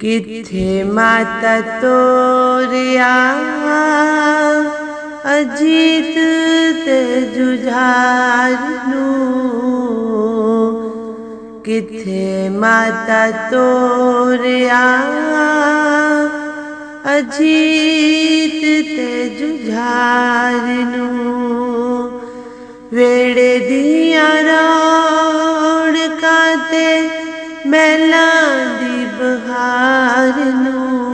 ਕਿੱਥੇ ਮਾਤਾ ਤੋਰਿਆ? ਅਜੀਤ ਤੇ ਜੁਝਾਰ ਨੂੰ। ਕਿੱਥੇ ਮਾਤਾ ਤੋਰਿਆ? ਅਜੀਤ ਤੇ ਜੁਝਾਰ ਨੂੰ। ਵੇੜੇ ਦੀਆਂ ਰੌਣਕਾਂ ਤੇ ਮਹਿਲਾਂ ਨੂੰ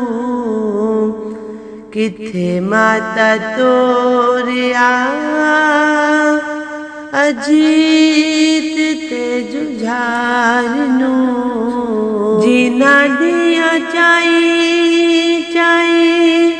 ਕਿੱਥੇ ਮਾਤਾ ਤੋਰਿਆ ਅਜੀਤ ਤੇ ਜੁਝਾਰ ਨੂੰ ਜਿਨ੍ਹਾਂ ਦੀਆਂ ਚਾਈ ਚਾਈ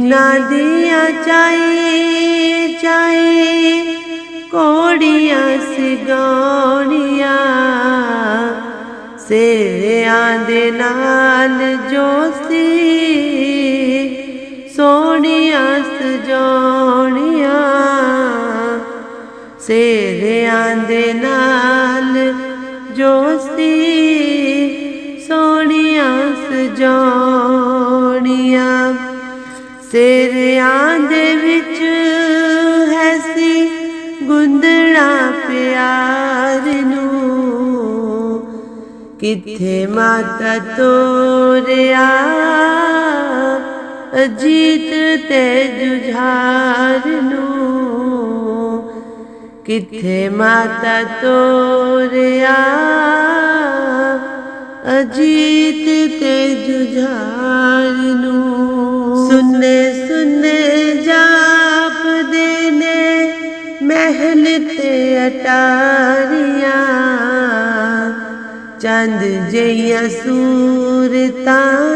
ਜਿਨ੍ਹਾਂ ਦੀਆਂ ਚਾਈ ਚਾਈ ਕੋੜੀਆਂ ਸਿਗਾਉਣੀਆਂ। ਸੇਰਿਆਂ ਦੇ ਨਾਲ ਜੋ ਸੀ ਸੋਹਣੀਆਂ ਸਜਾਉਣੀਆਂ ਗੁੰਦਣਾ ਪਿਆਰ ਨੂੰ। ਕਿੱਥੇ ਮਾਤਾ ਤੋਰਿਆ? ਅਜੀਤ ਤੇ ਜੁਝਾਰ ਨੂੰ। ਕਿੱਥੇ ਮਾਤਾ ਤੋਰਿਆ? ਅਜੀਤ ਤੇ ਜੁਝਾਰ ਨੂੰ। ਅਟਾਰੀਆਂ ਚੰਦ ਜਈਆਂ ਸੂਰਤਾਂ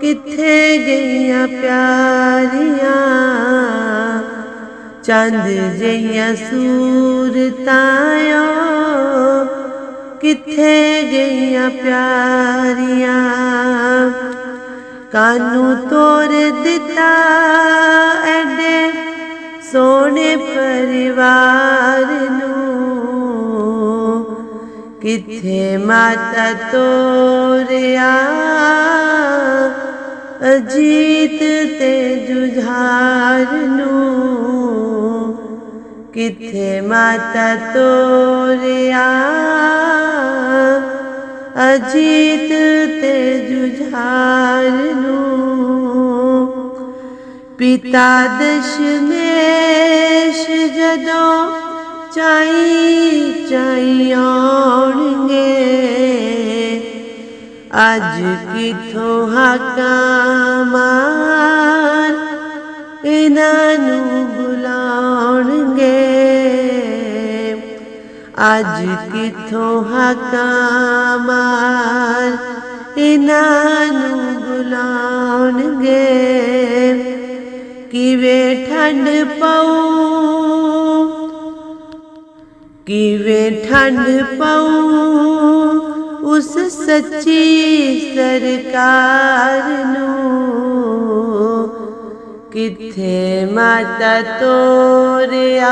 ਕਿੱਥੇ ਗਈਆਂ ਪਿਆਰੀਆਂ? ਚੰਦ ਜਈਆਂ ਸੂਰਤਾਂ ਕਿੱਥੇ ਗਈਆਂ ਪਿਆਰੀਆਂ? ਕਾਨੂੰ ਤੋਰ ਦਿੱਤਾ ਐਡੇ ਸੋਹਣੇ ਪਰਿਵਾਰ ਨੂੰ। ਕਿੱਥੇ ਮਾਤਾ ਤੋਰਿਆ? ਅਜੀਤ ਤੇ ਜੁਝਾਰ ਨੂੰ। ਕਿੱਥੇ ਮਾਤਾ ਤੋਰਿਆ? ਅਜੀਤ ਤੇ ਜੁਝਾਰ ਨੂੰ। ਪਿਤਾ ਦਸ਼ਮੇਸ਼ ਜਦੋਂ ਚਾਈ ਚਾਈ ਆਉਣਗੇ, ਅੱਜ ਕਿਥੋਂ ਹਾਕਾਂ ਮਾਰ ਇਹਨਾਂ ਨੂੰ ਬੁਲਾਉਣਗੇ? ਅੱਜ ਕਿਥੋਂ ਹਾਕਾਂ ਮਾਰ ਇਹਨਾਂ ਨੂੰ ਬੁਲਾਉਣਗੇ? ਕਿਵੇਂ ਠੰਡ ਪਊ ਕਿਵੇਂ ਠੰਡ ਪਊ ਉਸ ਸੱਚੀ ਸਰਕਾਰ ਨੂੰ ਕਿੱਥੇ ਮਾਤਾ ਤੋਰਿਆ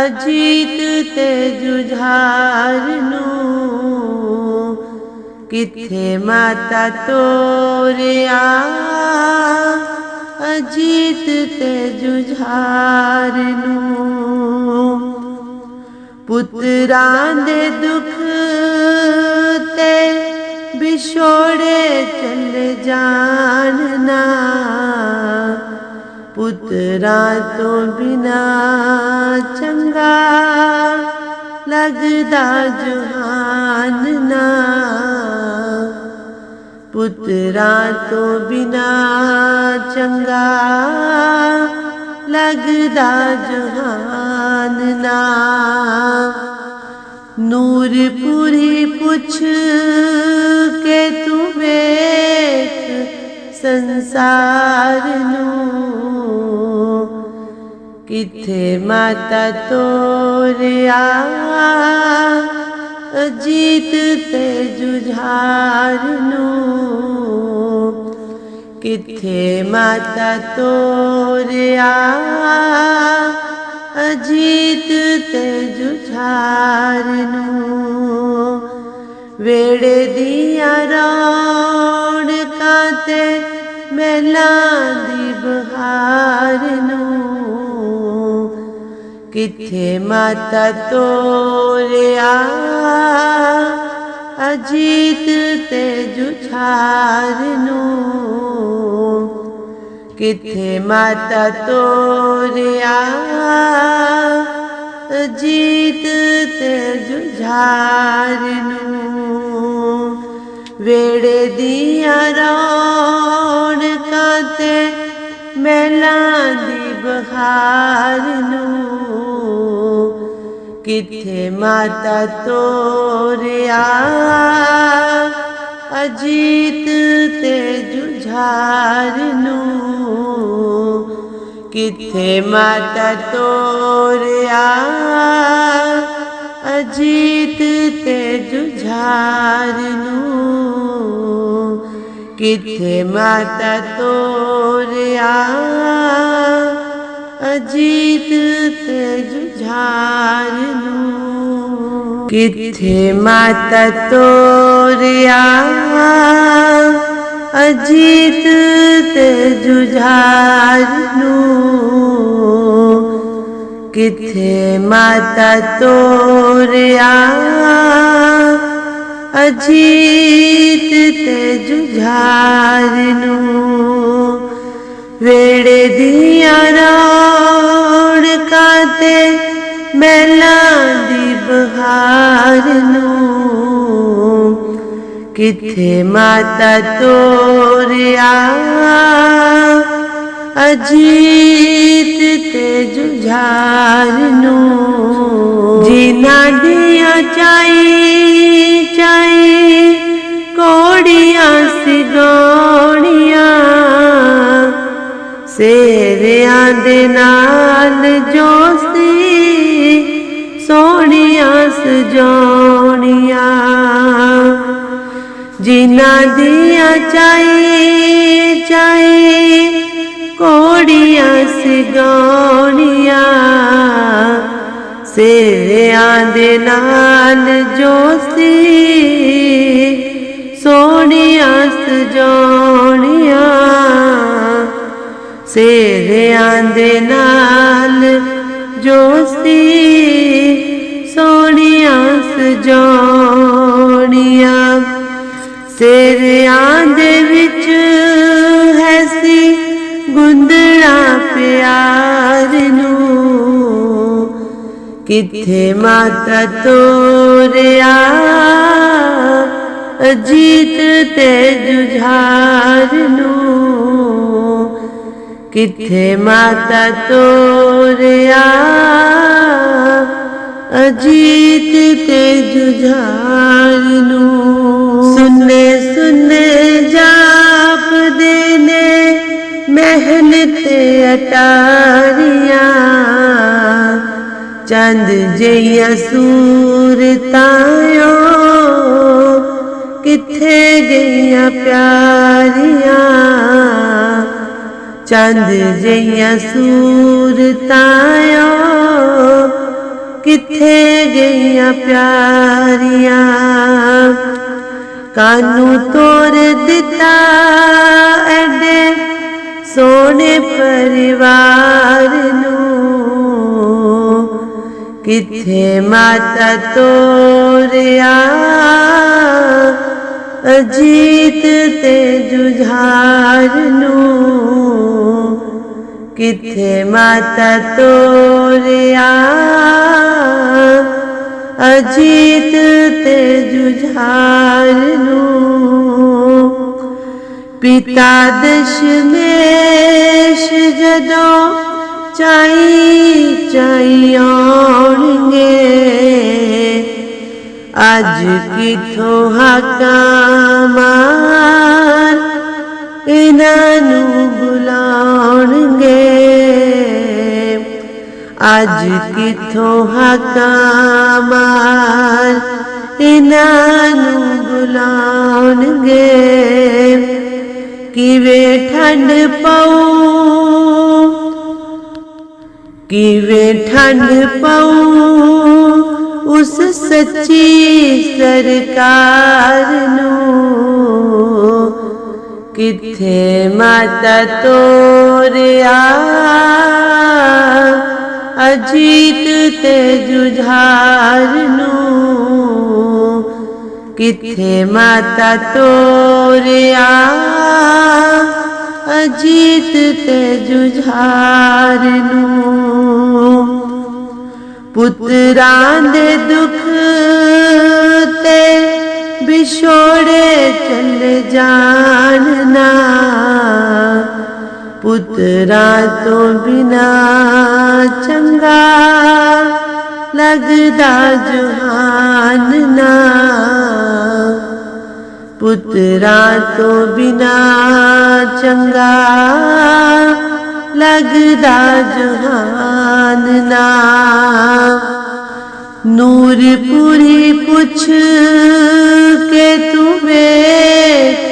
ਅਜੀਤ ਤੇ ਜੁਝਾਰ ਨੂੰ ਕਿੱਥੇ ਮਾਤਾ ਤੋਰਿਆ? ਅਜੀਤ ਤੇ ਜੁਝਾਰ ਨੂੰ। ਪੁੱਤਰਾਂ ਦੇ ਦੁੱਖ ਤੇ ਵਿਛੋੜੇ ਚੱਲ ਜਾਣਨਾ। ਪੁੱਤਰਾਂ ਤੋਂ ਬਿਨਾ ਚੰਗਾ ਲੱਗਦਾ ਜਹਾਨ ਨਾ। ਪੁੱਤਰਾਂ ਤੋਂ ਬਿਨਾ ਚੰਗਾ ਲੱਗਦਾ ਜਹਾਨ ਨਾ। ਨੂਰਪੁਰੀ ਪੁੱਛ ਕੇ ਤੂੰ ਵੇਖ ਸੰਸਾਰ ਨੂੰ। ਕਿੱਥੇ ਮਾਤਾ ਤੋਰਿਆ ਅਜੀਤ ਤੇ ਜੁਝਾਰ ਨੂੰ ਕਿੱਥੇ ਮਾਤਾ ਤੋਰਿਆ? ਅਜੀਤ ਤੇ ਜੁਝਾਰ ਨੂੰ ਵੇੜੇ ਦੀਆਂ ਰੌਣਕਾਂ ਤੇ ਮਹਿਲਾਂ ਦੀ ਬਹਾਰ ਨੂੰ ਕਿੱਥੇ ਮਾਤਾ ਤੋਰਿਆ? ਅਜੀਤ ਤੇ ਜੁਝਾਰ ਨੂੰ। ਕਿੱਥੇ ਮਾਤਾ ਤੋਰਿਆ? ਅਜੀਤ ਤੇ ਜੁਝਾਰ ਨੂੰ। ਵੇੜੇ ਦੀਆਂ ਰੌਣਕਾਂ ਤੇ ਮਹਿਲਾਂ ਦੀ ਬਹਾਰ ਨੂੰ। ਕਿੱਥੇ ਮਾਤਾ ਤੋਰਿਆ? ਅਜੀਤ ਤੇ ਜੁਝਾਰ ਨੂੰ ਕਿੱਥੇ ਮਾਤਾ ਤੋਰਿਆ? ਅਜੀਤ ਤੇ ਜੁਝਾਰ ਨੂੰ ਕਿੱਥੇ ਮਾਤਾ ਤੋਰਿਆ? ਅਜੀਤ ਤੇ ਜੁਝਾਰ ਨੂੰ ਕਿੱਥੇ ਮਾਤਾ ਤੋਰਿਆ? ਅਜੀਤ ਤੇ ਜੁਝਾਰ ਨੂੰ। ਕਿੱਥੇ ਮਾਤਾ ਤੋਰਿਆ? ਅਜੀਤ ਤੇ ਜੁਝਾਰ ਨੂੰ। ਵੇੜੇ ਦੀ ਕਿੱਥੇ ਮਾਤਾ ਤੋਰਿਆ? ਅਜੀਤ ਤੇ ਜੁਝਾਰ ਨੂੰ ਜਿਨ੍ਹਾਂ ਦੀਆਂ ਚਾਈ ਚਾਈ ਕੋੜੀਆਂ ਸਿਗੋਣੀਆਂ ਸੇਰਿਆਂ ਦੇ ਨਾਲ ਜੋਸੀ ਸੋਹਣੀਆਂ ਸਜੋਣੀਆਂ ਜਿਨ੍ਹਾਂ ਦੀਆਂ ਚਾਈ ਚਾਈ ਕੋੜੀਆਂ ਸਿਗੋਣੀਆਂ ਸੇਰਿਆਂ ਦੇ ਨਾਲ ਜੋਸੀ ਸੋਹਣੀਆਂ ਸਜੋਣੀਆਂ ਸੇਰਿਆਂ ਦੇ ਨਾਲ ਜੋਸੀ ਸੋਹਣੀਆਂ ਸਜੋਣੀਆਂ ਗੁੰਦੜਾ ਪਿਆਰ ਨੂੰ ਕਿੱਥੇ ਮਾਤਾ ਤੋਰਿਆ? ਅਜੀਤ ਤੇ ਜੁਝਾਰ ਨੂੰ ਕਿੱਥੇ ਮਾਤਾ ਤੋਰਿਆ? ਅਜੀਤ ਤੇ ਜੁਝਾਰ ਨੂੰ ਸੁਨੇ ਸੁਨੇ ਜਾ ਅਟਾਰੀਆਂ, ਚੰਦ ਜਈਆ ਸੂਰਤਾਂ ਕਿੱਥੇ ਗਈਆਂ ਪਿਆਰੀਆਂ? ਚੰਦ ਜਈਆ ਸੂਰਤਾਂ ਕਿੱਥੇ ਗਈਆਂ ਪਿਆਰੀਆਂ? ਕਾਨੂੰ ਤੋਰ ਦਿੱਤਾ ਐਡੇ ਸੋਹਣੇ ਪਰਿਵਾਰ ਨੂੰ ਕਿੱਥੇ ਮਾਤਾ ਤੋਰਿਆ? ਅਜੀਤ ਤੇ ਜੁਝਾਰ ਨੂੰ ਕਿੱਥੇ ਮਾਤਾ ਤੋਰਿਆ? ਅਜੀਤ ਤੇ ਜੁਝਾਰ ਨੂੰ ਪਿਤਾ ਦਸ਼ਮੇਸ਼ ਜਦੋਂ ਚਾਈ ਚਾਈ ਆਉਣਗੇ, ਅੱਜ ਕਿਥੋਂ ਹਾਕਾਂ ਮਾਰ ਇਹਨਾਂ ਨੂੰ ਬੁਲਾਉਣਗੇ? ਅੱਜ ਕਿਥੋਂ ਹਾਕਾਂ ਮਾਰ ਤਿਨਾਂ ਨੂੰ ਬੁਲਾਉਣਗੇ? ਕਿਵੇਂ ਠੰਡ ਪਊ ਕਿਵੇਂ ਠੰਡ ਪਊ ਉਸ ਸੱਚੀ ਸਰਕਾਰ ਨੂੰ ਕਿੱਥੇ ਮਾਤਾ ਤੋਰਿਆ? ਅਜੀਤ ਤੇ ਜੁਝਾਰ ਨੂੰ ਕਿੱਥੇ ਮਾਤਾ ਤੋਰਿਆ? ਅਜੀਤ ਤੇ ਜੁਝਾਰ ਨੂੰ। ਪੁੱਤਰਾਂ ਦੇ ਦੁੱਖ ਤੇ ਵਿਛੋੜੇ ਚੱਲ ਜਾਣਨਾ ਪੁੱਤਰਾਂ ਤੋਂ ਬਿਨਾ ਚੰਗਾ ਲੱਗਦਾ ਜਹਾਨ ਨਾ। ਪੁੱਤਰਾਂ ਤੋਂ ਬਿਨਾ ਚੰਗਾ ਲੱਗਦਾ ਜਹਾਨ ਨਾ। ਨੂਰ ਪੂਰੀ ਪੁੱਛ ਕੇ ਤੂੰ ਵੇਖ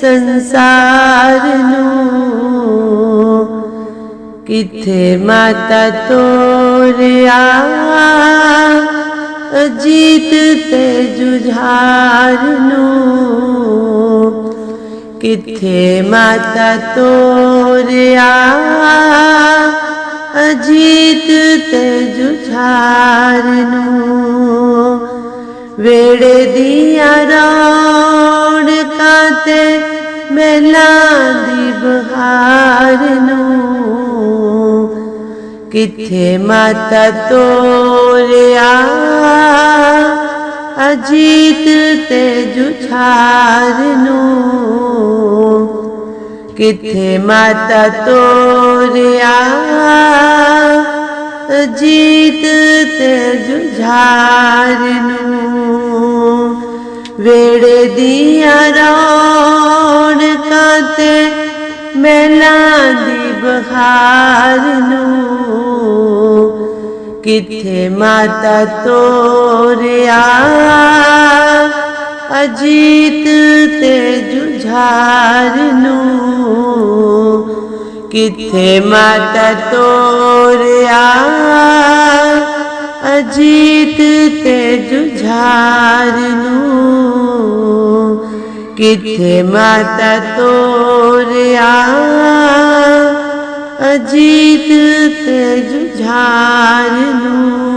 ਸੰਸਾਰ ਨੂੰ। ਕਿੱਥੇ ਮਾਤਾ ਤੋਰਿਆ ਅਜੀਤ ਤੇ ਜੁਝਾਰ ਨੂੰ ਕਿੱਥੇ ਮਾਤਾ ਤੋਰਿਆ? ਅਜੀਤ ਤੇ ਜੁਝਾਰ ਨੂੰ ਵੇੜੇ ਦੀਆਂ ਰੌਣਕਾਂ ਤੇ ਮੇਲਾਂ ਦੀ ਬਹਾਰ ਨੂੰ ਕਿੱਥੇ ਮਾਤਾ ਤੋਰਿਆ? ਅਜੀਤ ਤੇ ਜੁਝਾਰ ਨੂੰ ਕਿੱਥੇ ਮਾਤਾ ਤੋਰਿਆ? ਅਜੀਤ ਤੇ ਜੁਝਾਰ ਨੂੰ ਵੇੜੇ ਦੀਆਂ ਰੌਣਕਾਂ ਤੇ ਮੇਲਾਂ ਦੀ ਬਹਾਰ ਨੂੰ ਕਿੱਥੇ ਮਾਤਾ ਤੋਰਿਆ? ਅਜੀਤ ਤੇ ਜੁਝਾਰ ਨੂੰ ਕਿੱਥੇ ਮਾਤਾ ਤੋਰਿਆ? ਅਜੀਤ ਤੇ ਜੁਝਾਰ ਨੂੰ किथे मत तोरिया अजीत ते जुझारनू।